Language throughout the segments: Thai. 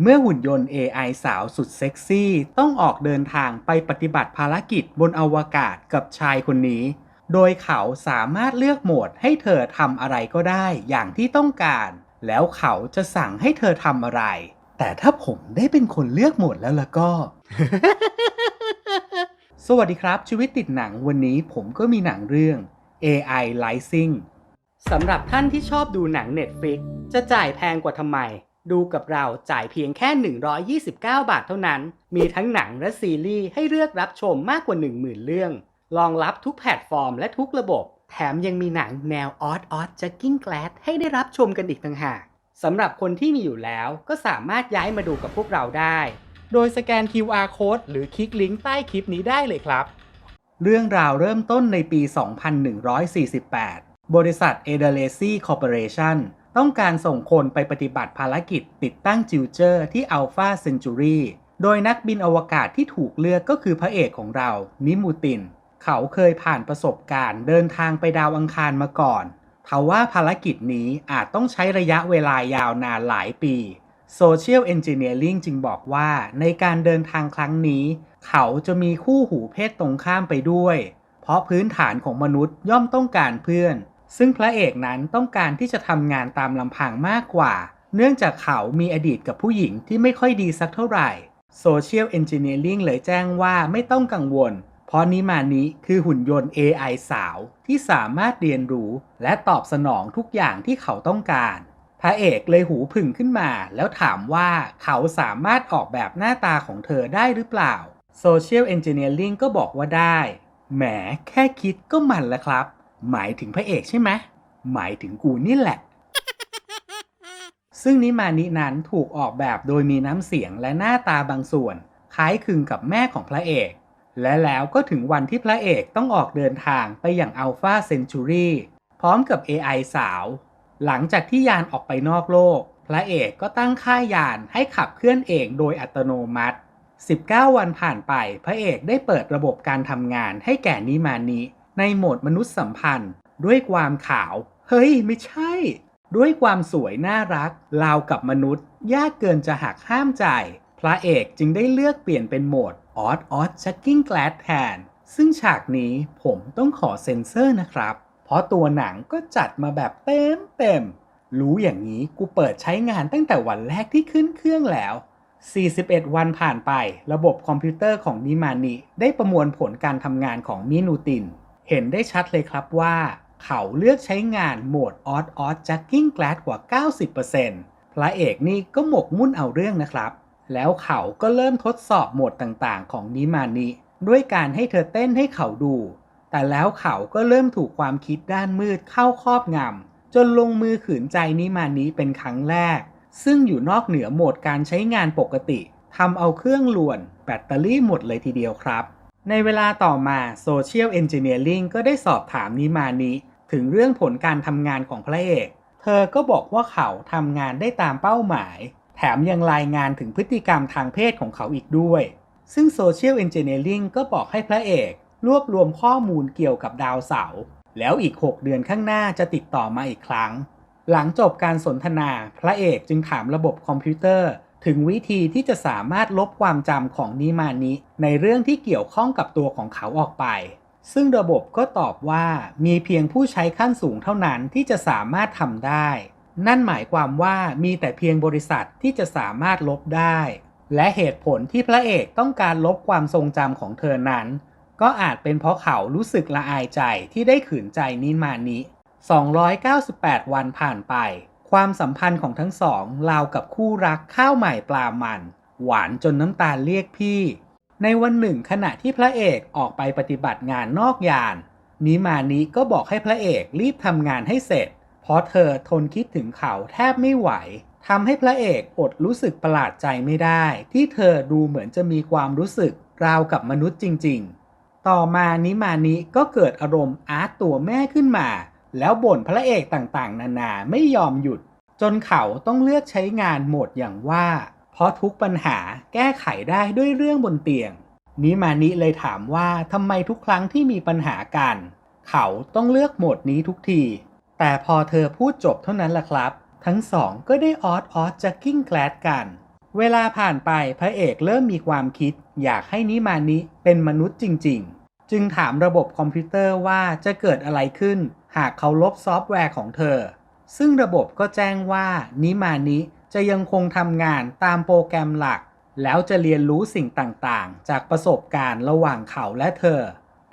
เมื่อหุ่นยนต์ AI สาวสุดเซ็กซี่ ต้องออกเดินทางไปปฏิบัติภารกิจบนอวกาศกับชายคนนี้ โดยเขาสามารถเลือกโหมดให้เธอทำอะไรก็ได้อย่างที่ต้องการ แล้วเขาจะสั่งให้เธอทำอะไร แต่ถ้าผมได้เป็นคนเลือกโหมดแล้วล่ะก็ สวัสดีครับ ชีวิตติดหนังวันนี้ผมก็มีหนังเรื่อง AI Rising สำหรับท่านที่ชอบดูหนัง Netflix จะจ่ายแพงกว่าทำไม ดูกับเราจ่ายเพียงแค่ 129 บาทเท่านั้น มีทั้งหนังและซีรีส์ให้เลือกรับชมมากกว่า 10,000 เรื่อง รองรับทุกแพลตฟอร์มและทุกระบบ แถมยังมีหนังแนวออดออดจักกิ้งแกลดให้ได้รับชมกันอีกต่างหากสำหรับคนที่มีอยู่แล้วก็สามารถย้ายมาดูกับพวกเราได้ โดยสแกน QR Code หรือคลิกลิงก์ใต้คลิปนี้ได้เลยครับ เรื่องราวเริ่มต้นในปี 2148 บริษัท e d a l a c y Corporation ต้องการส่งคนไปปฏิบัติภารกิจติดตั้งจิวเจอร์ที่ Alpha Centauri โดยนักบินอวกาศที่ถูกเลือกก็คือพระเอกของเรา นิมูติน เขาเคยผ่านประสบการณ์เดินทางไปดาวอังคารมาก่อนทว่าภารกิจนี้อาจต้องใช้ระยะเวลายาวนานหลายปี Social Engineering จึงบอกว่าในการเดินทางครั้งนี้ เขาจะมีคู่หูเพศตรงข้ามไปด้วย เพราะพื้นฐานของมนุษย์ย่อมต้องการเพื่อน ซึ่งพระเอกนั้นต้องการที่จะทำงานตามลำพังมากกว่า เนื่องจากเขามีอดีตกับผู้หญิงที่ไม่ค่อยดีสักเท่าไหร่ Social Engineering เลยแจ้งว่าไม่ต้องกังวล เพราะนิมานิคือหุ่นยนต์ AI สาวที่สามารถเรียนรู้ และตอบสนองทุกอย่างที่เขาต้องการ พระเอกเลยหูผึ่งขึ้นมา แล้วถามว่าเขาสามารถออกแบบหน้าตาของเธอได้หรือเปล่า Social Engineering ก็บอกว่าได้ แหมแค่คิดก็มันแล้วครับ หมายถึงพระเอกใช่ไหมหมายถึงกูนี่แหละ ซึ่งนิมานินั้นถูกออกแบบโดยมีน้ำเสียงและหน้าตาบางส่วน คล้ายคลึงกับแม่ของพระเอก และแล้วก็ถึงวันที่พระเอกต้องออกเดินทางไปอย่างอัลฟาเซน t ูรีพร้อมกับ AI สาว หลังจากที่ยานออกไปนอกโลก พระเอกก็ตั้งค่ายยานให้ขับเคลื่อนเองโดยอัตโนมัติ 19 วันผ่านไป พระเอกได้เปิดระบบการทำงานให้แก่นิมานิ ในโหมดมนุษยสัมพันธ์ ด้วยความขาว เฮ้ย ไม่ใช่ ด้วยความสวยน่ารักราวกับมนุษย์ ยากเกินจะหักห้ามใจ พระเอกจึงได้เลือกเปลี่ยนเป็นโหมดออดออดชักกิ้งแกลดแทน ซึ่งฉากนี้ผมต้องขอเซ็นเซอร์นะครับ เพราะตัวหนังก็จัดมาแบบเต็มเต็มรู้อย่างนี้กูเปิดใช้งานตั้งแต่วันแรกที่ขึ้นเครื่องแล้ว 41 วันผ่านไป ระบบคอมพิวเตอร์ของนิมานิได้ประมวลผลการทำงานของมินูติน เห็นได้ชัดเลยครับว่า เขาเลือกใช้งานโหมดออดออดจักกิ้งแกลดกว่า 90%พระเอกนี่ก็หมกมุ่นเอาเรื่องนะครับ แล้วเขาก็เริ่มทดสอบโหมดต่างๆ ของนิมานิด้วยการให้เธอเต้นให้เขาดู แต่แล้วเขาก็เริ่มถูกความคิดด้านมืดเข้าครอบงำจนลงมือขืนใจนิมานิเป็นครั้งแรก ซึ่งอยู่นอกเหนือโหมดการใช้งานปกติทำเอาเครื่องล้วน แบตเตอรี่หมดเลยทีเดียวครับ ในเวลาต่อมา Social Engineering ก็ได้สอบถามนิมานิถึงเรื่องผลการทำงานของพระเอก เธอก็บอกว่าเขาทำงานได้ตามเป้าหมาย แถมยังรายงานถึงพฤติกรรมทางเพศของเขาอีกด้วย ซึ่ง Social Engineering ก็บอกให้พระเอก รวบรวมข้อมูลเกี่ยวกับดาวเสาร์แล้วอีก 6 เดือนข้างหน้าจะติดต่อมาอีกครั้ง หลังจบการสนทนา พระเอกจึงถามระบบคอมพิวเตอร์ ถึงวิธีที่จะสามารถลบความจำของนิมานิในเรื่องที่เกี่ยวข้องกับตัวของเขาออกไป ซึ่งระบบก็ตอบว่ามีเพียงผู้ใช้ขั้นสูงเท่านั้นที่จะสามารถทำได้ นั่นหมายความว่ามีแต่เพียงบริษัทที่จะสามารถลบได้ และเหตุผลที่พระเอกต้องการลบความทรงจำของเธอนั้น ก็อาจเป็นเพราะเขารู้สึกละอายใจที่ได้ขืนใจนิมานิ 298 วันผ่านไป ความสัมพันธ์ของทั้งสองราวกับคู่รักข้าวใหม่ปลามัน หวานจนน้ำตาลเรียกพี่ ในวันหนึ่งขณะที่พระเอกออกไปปฏิบัติงานนอกยาน นิมานิก็บอกให้พระเอกรีบทำงานให้เสร็จ เพราะเธอทนคิดถึงเขาแทบไม่ไหวทำให้พระเอกอดรู้สึกประหลาดใจไม่ได้ ที่เธอดูเหมือนจะมีความรู้สึกราวกับมนุษย์จริง ๆ ต่อมานิมานิก็เกิดอารมณ์อาร์ตตัวแม่ขึ้นมา แล้วบ่นพระเอกต่างๆ นานาไม่ยอมหยุด จนเขาต้องเลือกใช้งานโหมดอย่างว่า เพราะทุกปัญหาแก้ไขได้ด้วยเรื่องบนเตียง นิมานิเลยถามว่าทำไมทุกครั้งที่มีปัญหากัน เขาต้องเลือกโหมดนี้ทุกที แต่พอเธอพูดจบเท่านั้นแหละครับ ทั้งสองก็ได้ออดออดจักกิ้งแกลดกันเวลาผ่านไปพระเอกเริ่มมีความคิด อยากให้นิมานิเป็นมนุษย์จริง ๆ จึงถามระบบคอมพิวเตอร์ว่าจะเกิดอะไรขึ้น หากเขาลบซอฟต์แวร์ของเธอ ซึ่งระบบก็แจ้งว่านิมานิจะยังคงทำงานตามโปรแกรมหลัก แล้วจะเรียนรู้สิ่งต่างๆ จากประสบการณ์ระหว่างเขาและเธอ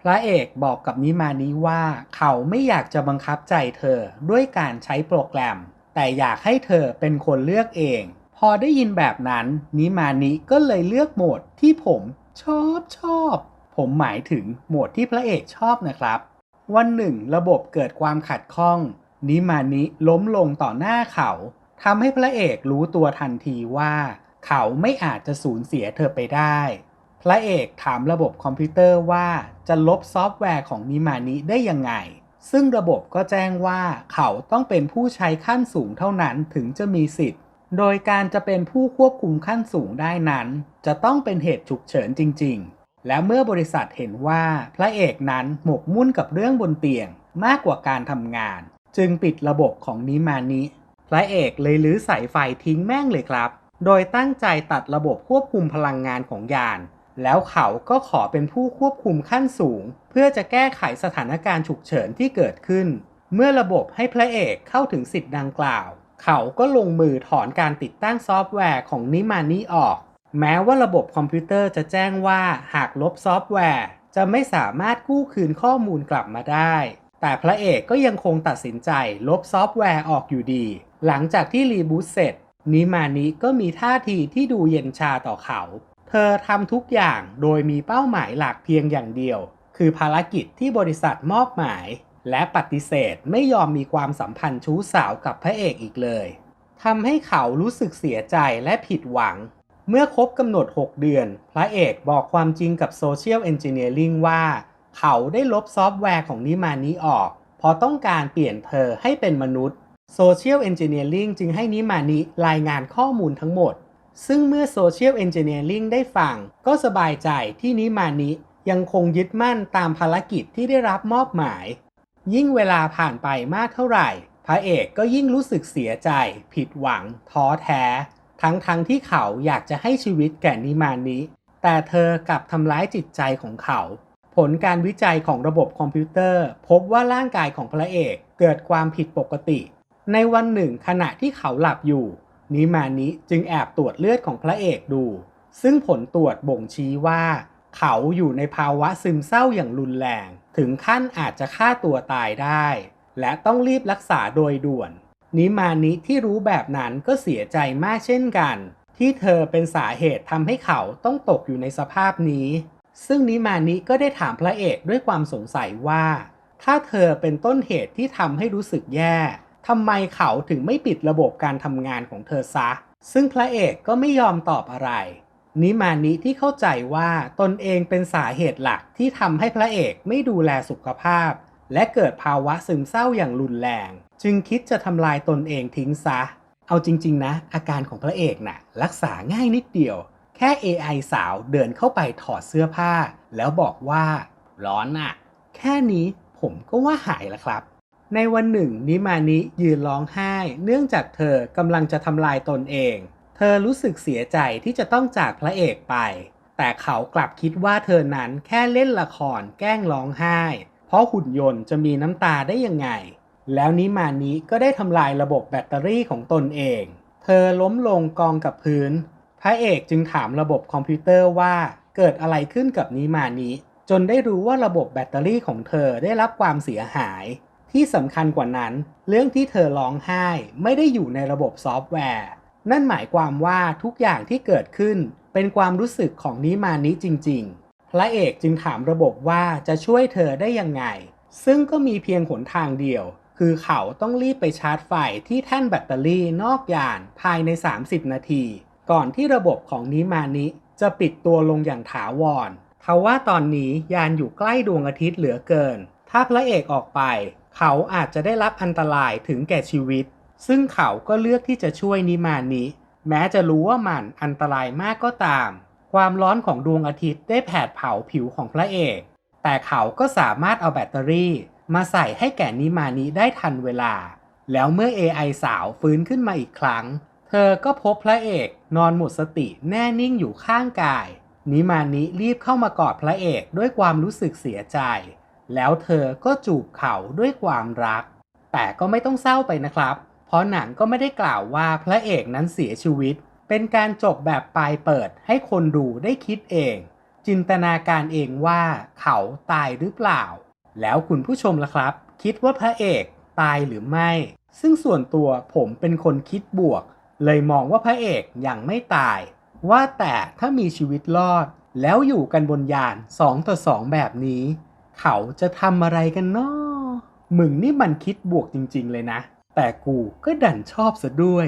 พระเอกบอกกับนิมานิว่าเขาไม่อยากจะบังคับใจเธอด้วยการใช้โปรแกรม แต่อยากให้เธอเป็นคนเลือกเอง พอได้ยินแบบนั้นนิมานิก็เลยเลือกโหมดที่ผมชอบชอบ ผมหมายถึงโหมดที่พระเอกชอบนะครับ วันหนึ่ง ระบบเกิดความขัดข้อง นิมานิล้มลงต่อหน้าเขาทำให้พระเอกรู้ตัวทันทีว่า เขาไม่อาจจะสูญเสียเธอไปได้ พระเอกถามระบบคอมพิวเตอร์ว่าจะลบซอฟต์แวร์ของนิมานิได้ยังไง ซึ่งระบบก็แจ้งว่าเขาต้องเป็นผู้ใช้ขั้นสูงเท่านั้นถึงจะมีสิทธิ์ โดยการจะเป็นผู้ควบคุมขั้นสูงได้นั้น จะต้องเป็นเหตุฉุกเฉินจริง ๆ และเมื่อบริษัทเห็นว่าพระเอกนั้นหมกมุ่นกับเรื่องบนเตียงมากกว่าการทำงาน จึงปิดระบบของนิมานิพระเอกเลยลื้อสายไฟทิ้งแม่งเลยครับ โดยตั้งใจตัดระบบควบคุมพลังงานของยาน แล้วเขาก็ขอเป็นผู้ควบคุมขั้นสูง เพื่อจะแก้ไขสถานการณ์ฉุกเฉินที่เกิดขึ้น เมื่อระบบให้พระเอกเข้าถึงสิทธิ์ดังกล่าว เขาก็ลงมือถอนการติดตั้งซอฟต์แวร์ของนิมานิออก แม้ว่าระบบคอมพิวเตอร์จะแจ้งว่าหากลบซอฟต์แวร์ จะไม่สามารถกู้คืนข้อมูลกลับมาได้ แต่พระเอกก็ยังคงตัดสินใจลบซอฟต์แวร์ออกอยู่ดี หลังจากที่รีบูตเสร็จ นิมานิก็มีท่าทีที่ดูเย็นชาต่อเขา เธอทำทุกอย่างโดยมีเป้าหมายหลักเพียงอย่างเดียว คือภารกิจที่บริษัทมอบหมาย และปฏิเสธไม่ยอมมีความสัมพันธ์ชู้สาวกับพระเอกอีกเลยทำให้เขารู้สึกเสียใจและผิดหวัง เมื่อครบกำหนด 6 เดือน พระเอกบอกความจริงกับโซเชียลเอนจิเนียริงว่า เขาได้ลบซอฟต์แวร์ของนิมานิออก เพราะต้องการเปลี่ยนเธอให้เป็นมนุษย์โซเชียลเอนจิเนียริงจึงให้นิมานิรายงานข้อมูลทั้งหมด ซึ่งเมื่อโซเชียลเอนจิเนียริงได้ฟัง ก็สบายใจที่นิมานิยังคงยึดมั่นตามภารกิจที่ได้รับมอบหมาย ยิ่งเวลาผ่านไปมากเท่าไหร่ พระเอกก็ยิ่งรู้สึกเสียใจ ผิดหวัง ท้อแท้ ทั้งๆทที่เขาอยากจะให้ชีวิตแก่นิมานิแต่เธอกลับทำร้ายจิตใจของเขา ผลการวิจัยของระบบคอมพิวเตอร์ พบว่าร่างกายของพระเอกเกิดความผิดปกติ ในวันหนึ่งขณะที่เขาหลับอยู่ นิมานิจึงแอบตรวจเลือดของพระเอกดู ซึ่งผลตรวจบ่งชี้ว่า เขาอยู่ในภาวะซึมเศร้าอย่างรุนแรง ถึงขั้นอาจจะฆ่าตัวตายได้ และต้องรีบรักษาโดยด่วน นิมานิที่รู้แบบนั้นก็เสียใจมากเช่นกัน ที่เธอเป็นสาเหตุทำให้เขาต้องตกอยู่ในสภาพนี้ ซึ่งนิมานิก็ได้ถามพระเอกด้วยความสงสัยว่า ถ้าเธอเป็นต้นเหตุที่ทำให้รู้สึกแย่ทำไมเขาถึงไม่ปิดระบบการทำงานของเธอซะ ซึ่งพระเอกก็ไม่ยอมตอบอะไรนิมานิที่เข้าใจว่าตนเองเป็นสาเหตุหลักที่ทำให้พระเอกไม่ดูแลสุขภาพ และเกิดภาวะซึมเศร้าอย่างรุนแรง จึงคิดจะทำลายตนเองทิ้งซะ เอาจริง ๆ นะ อาการของพระเอกน่ะ รักษาง่ายนิดเดียว แค่ AI สาวเดินเข้าไปถอดเสื้อผ้า แล้วบอกว่า ร้อนน่ะ แค่นี้ผมก็ว่าหายแล้วครับ ในวันหนึ่งนิมานิยืนร้องไห้ เนื่องจากเธอกำลังจะทำลายตนเอง เธอรู้สึกเสียใจที่จะต้องจากพระเอกไป แต่เขากลับคิดว่าเธอนั้นแค่เล่นละครแกล้งร้องไห้ เพราะหุ่นยนต์จะมีน้ำตาได้ยังไง แล้วนิมานิก็ได้ทำลายระบบแบตเตอรี่ของตนเอง เธอล้มลงกองกับพื้น พระเอกจึงถามระบบคอมพิวเตอร์ว่าเกิดอะไรขึ้นกับนิมานิจนได้รู้ว่าระบบแบตเตอรี่ของเธอได้รับความเสียหาย ที่สำคัญกว่านั้น เรื่องที่เธอร้องไห้ไม่ได้อยู่ในระบบซอฟต์แวร์ นั่นหมายความว่าทุกอย่างที่เกิดขึ้นเป็นความรู้สึกของนิมานิจริง ๆ พระเอกจึงถามระบบว่าจะช่วยเธอได้ยังไง ซึ่งก็มีเพียงหนทางเดียว คือเขาต้องรีบไปชาร์จไฟที่แท่นแบตเตอรี่นอกยานภายใน 30 นาที ก่อนที่ระบบของนิมานิจะปิดตัวลงอย่างถาวรทว่าตอนนี้ยานอยู่ใกล้ดวงอาทิตย์เหลือเกิน ถ้าพระเอกออกไป เขาอาจจะได้รับอันตรายถึงแก่ชีวิต ซึ่งเขาก็เลือกที่จะช่วยนิมานิแม้จะรู้ว่ามันอันตรายมากก็ตาม ความร้อนของดวงอาทิตย์ได้แผดเผาผิวของพระเอก แต่เขาก็สามารถเอาแบตเตอรี่ มาใส่ให้แก่นิมานิได้ทันเวลา แล้วเมื่อ AI สาวฟื้นขึ้นมาอีกครั้ง เธอก็พบพระเอกนอนหมดสติแน่นิ่งอยู่ข้างกาย นิมานิรีบเข้ามากอดพระเอกด้วยความรู้สึกเสียใจ แล้วเธอก็จูบเขาด้วยความรัก แต่ก็ไม่ต้องเศร้าไปนะครับ เพราะหนังก็ไม่ได้กล่าวว่าพระเอกนั้นเสียชีวิต เป็นการจบแบบปลายเปิดให้คนดูได้คิดเอง จินตนาการเองว่าเขาตายหรือเปล่า แล้วคุณผู้ชมล่ะครับ คิดว่าพระเอกตายหรือไม่ ซึ่งส่วนตัวผมเป็นคนคิดบวก เลยมองว่าพระเอกยังไม่ตาย ว่าแต่ถ้ามีชีวิตรอด แล้วอยู่กันบนยานสองต่อสองแบบนี้ เขาจะทำอะไรกันนาะมึงนี่มันคิดบวกจริง ๆ เลยนะ แต่กูก็ดันชอบซะด้วย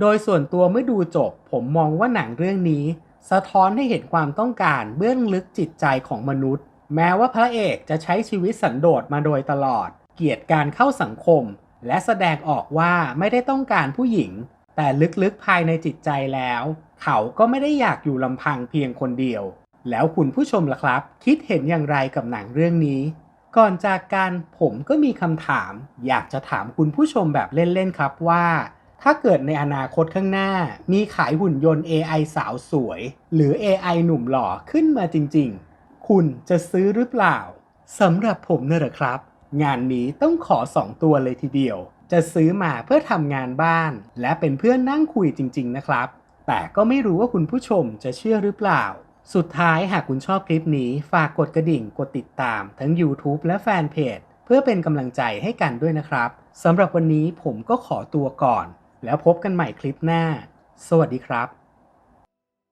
โดยส่วนตัวเมื่อดูจบ ผมมองว่าหนังเรื่องนี้ สะท้อนให้เห็นความต้องการเบื้องลึกจิตใจของมนุษย์ แม้ว่าพระเอกจะใช้ชีวิตสันโดษมาโดยตลอด เกลียดการเข้าสังคม และแสดงออกว่าไม่ได้ต้องการผู้หญิง แต่ลึกๆภายในจิตใจแล้ว เขาก็ไม่ได้อยากอยู่ลำพังเพียงคนเดียว แล้วคุณผู้ชมล่ะครับ คิดเห็นอย่างไรกับหนังเรื่องนี้ ก่อนจากกันผมก็มีคำถาม อยากจะถามคุณผู้ชมแบบเล่นๆครับว่าถ้าเกิดในอนาคตข้างหน้า มีขายหุ่นยนต์ AI สาวสวย หรือ AI หนุ่มหล่อขึ้นมาจริง ๆ คุณจะซื้อหรือเปล่าสำหรับผมเนี่ยหละครับ งานนี้ต้องขอ 2 ตัวเลยทีเดียว จะซื้อมาเพื่อทำงานบ้าน และเป็นเพื่อนนั่งคุยจริง ๆ นะครับ แต่ก็ไม่รู้ว่าคุณผู้ชมจะเชื่อหรือเปล่า สุดท้ายหากคุณชอบคลิปนี้ฝากกดกระดิ่งกดติดตาม ทั้ง YouTube และแฟนเพจเพื่อเป็นกำลังใจให้กันด้วยนะครับสำหรับวันนี้ผมก็ขอตัวก่อน แล้วพบกันใหม่คลิปหน้า สวัสดีครับ